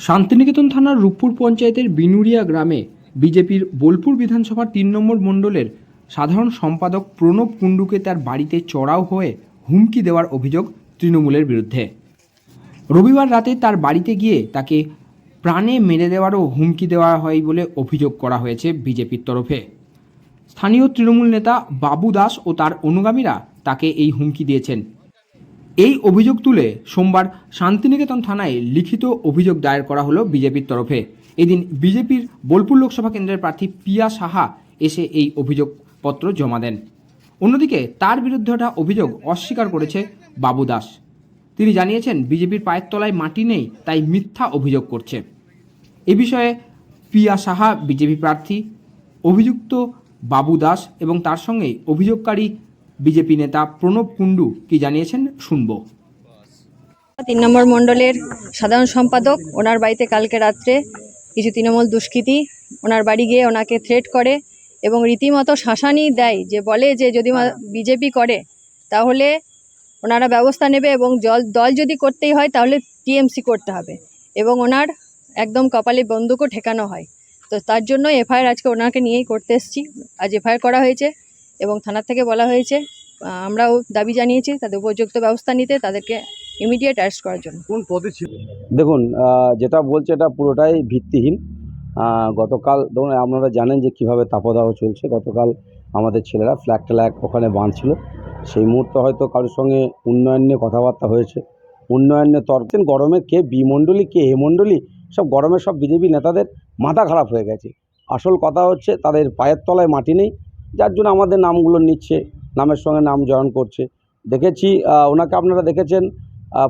শান্তিনিকেতন থানার রূপপুর পঞ্চায়েতের বিনুরিয়া গ্রামে বিজেপির বোলপুর বিধানসভার তিন নম্বর মণ্ডলের সাধারণ সম্পাদক প্রণব কুণ্ডুকে তার বাড়িতে চড়াও হয়ে হুমকি দেওয়ার অভিযোগ তৃণমূলের বিরুদ্ধে। রবিবার রাতে তার বাড়িতে গিয়ে তাকে প্রাণে মেরে দেওয়ারও হুমকি দেওয়া হয় বলে অভিযোগ করা হয়েছে বিজেপির তরফে। স্থানীয় তৃণমূল নেতা বাবু দাস ও তার অনুগামীরা তাকে এই হুমকি দিয়েছেন। এই অভিযোগ তুলে সোমবার শান্তিনিকেতন থানায় লিখিত অভিযোগ দায়ের করা হলো বিজেপির তরফে। এদিন বিজেপির বোলপুর লোকসভা কেন্দ্রের প্রার্থী পিয়া সাহা এসে এই অভিযোগপত্র জমা দেন। অন্যদিকে তার বিরুদ্ধে ওঠা অভিযোগ অস্বীকার করেছে বাবু দাস। তিনি জানিয়েছেন, বিজেপির পায়ের তলায় মাটি নেই, তাই মিথ্যা অভিযোগ করছে। এ বিষয়ে পিয়া সাহা, বিজেপি প্রার্থী, অভিযুক্ত বাবু দাস এবং তার সঙ্গেই অভিযোগকারী বিজেপি নেতা প্রণব কুণ্ডু কি জানিয়েছেন? শুনব। তিন নম্বর মণ্ডলের সাধারণ সম্পাদক, ওনার বাড়িতে কালকে রাত্রে কিছু তৃণমূল দুষ্কৃতী ওনার বাড়ি গিয়ে ওনাকে থ্রেট করে এবং রীতিমতো শাসানি দেয় যে বলে যে যদি বিজেপি করে, তাহলে ওনারা ব্যবস্থা নেবে এবং জল দল যদি করতেই হয়, তাহলে টিএমসি করতে হবে এবং ওনার একদম কপালে বন্দুকও ঠেকানো হয়। তো তার জন্য এফআইআর আজকে ওনাকে নিয়েই করতে এসেছি। আজ এফআইআর করা হয়েছে এবং থানার থেকে বলা হয়েছে আমরাও দাবি জানিয়েছি তাদের উপযুক্ত ব্যবস্থা নিতে তাদেরকে ইমিডিয়েট অ্যারেস্ট করার জন্য। কোন পদে ছিল? দেখুন যেটা বলছে এটা পুরোটাই ভিত্তিহীন। গতকাল ধরুন আপনারা জানেন যে কীভাবে তাপদাহ চলছে। গতকাল আমাদের ছেলেরা ফ্ল্যাগ ট্ল্যাগ ওখানে বাঁধছিল। সেই মুহূর্তে হয়তো কারোর সঙ্গে উন্নয়ন নিয়ে কথাবার্তা হয়েছে। উন্নয়নের তর্ক। গরমে কে বি মণ্ডলী কে এ মণ্ডলী সব গরমে সব বিজেপি নেতাদের মাথা খারাপ হয়ে গেছে। আসল কথা হচ্ছে তাদের পায়ের তলায় মাটি নেই। যার জন্য আমাদের নামগুলো নিচ্ছে। নামের সঙ্গে নাম জয়েন করছে। দেখেছি ওনাকে আপনারা দেখেছেন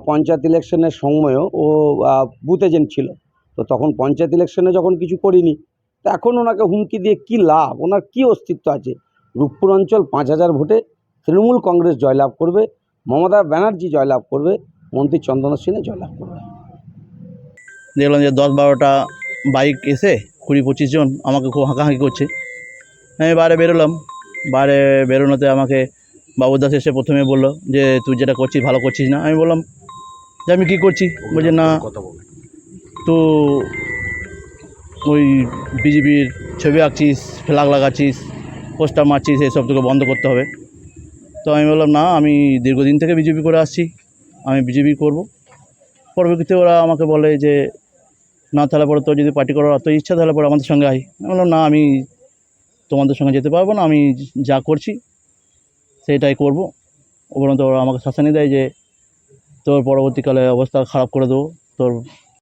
পঞ্চায়েত ইলেকশনের সময়ও ও বুথ এজেন্ট ছিল। তো তখন পঞ্চায়েত ইলেকশনে যখন কিছু করিনি, তো এখন ওনাকে হুমকি দিয়ে কি লাভ? ওনার কি অস্তিত্ব আছে? রূপপুর অঞ্চল পাঁচ হাজার ভোটে তৃণমূল কংগ্রেস জয়লাভ করবে, মমতা ব্যানার্জি জয়লাভ করবে, মন্ত্রী চন্দন সিংহে জয়লাভ করবে। দেখলাম যে দশ বারোটা বাইক এসে কুড়ি পঁচিশ জন আমাকে খুব হাঁকাহাঁকি করছে। আমি বাইরে বেরোলাম বাইরে বেরোনোতে আমাকে বাবুদাস এসে প্রথমে বলল যে তুই যেটা করছিস ভালো করছিস না? আমি বললাম যে আমি কী করছি? বলছে না। তো ওই বিজেপির ছবি আঁকছিস ফ্ল্যাগ লাগাচ্ছিস পোস্টার মারছিস এসব তোকে বন্ধ করতে হবে। তো আমি বললাম না আমি দীর্ঘদিন থেকে বিজেপি করে আসছি আমি বিজেপি করব। পরবর্তীতে ওরা আমাকে বলে যে না তাহলে পরে তোর যদি পার্টি করার অত ইচ্ছা তাহলে পরে আমাদের সঙ্গে আই আমি বললাম না আমি তোমাদের সঙ্গে যেতে পারব না, আমি যা করছি সেটাই করব। উপরন্ত ওরা আমাকে শাসানি দেয় যে তোর পরবর্তীকালে অবস্থা খারাপ করে দেবো, তোর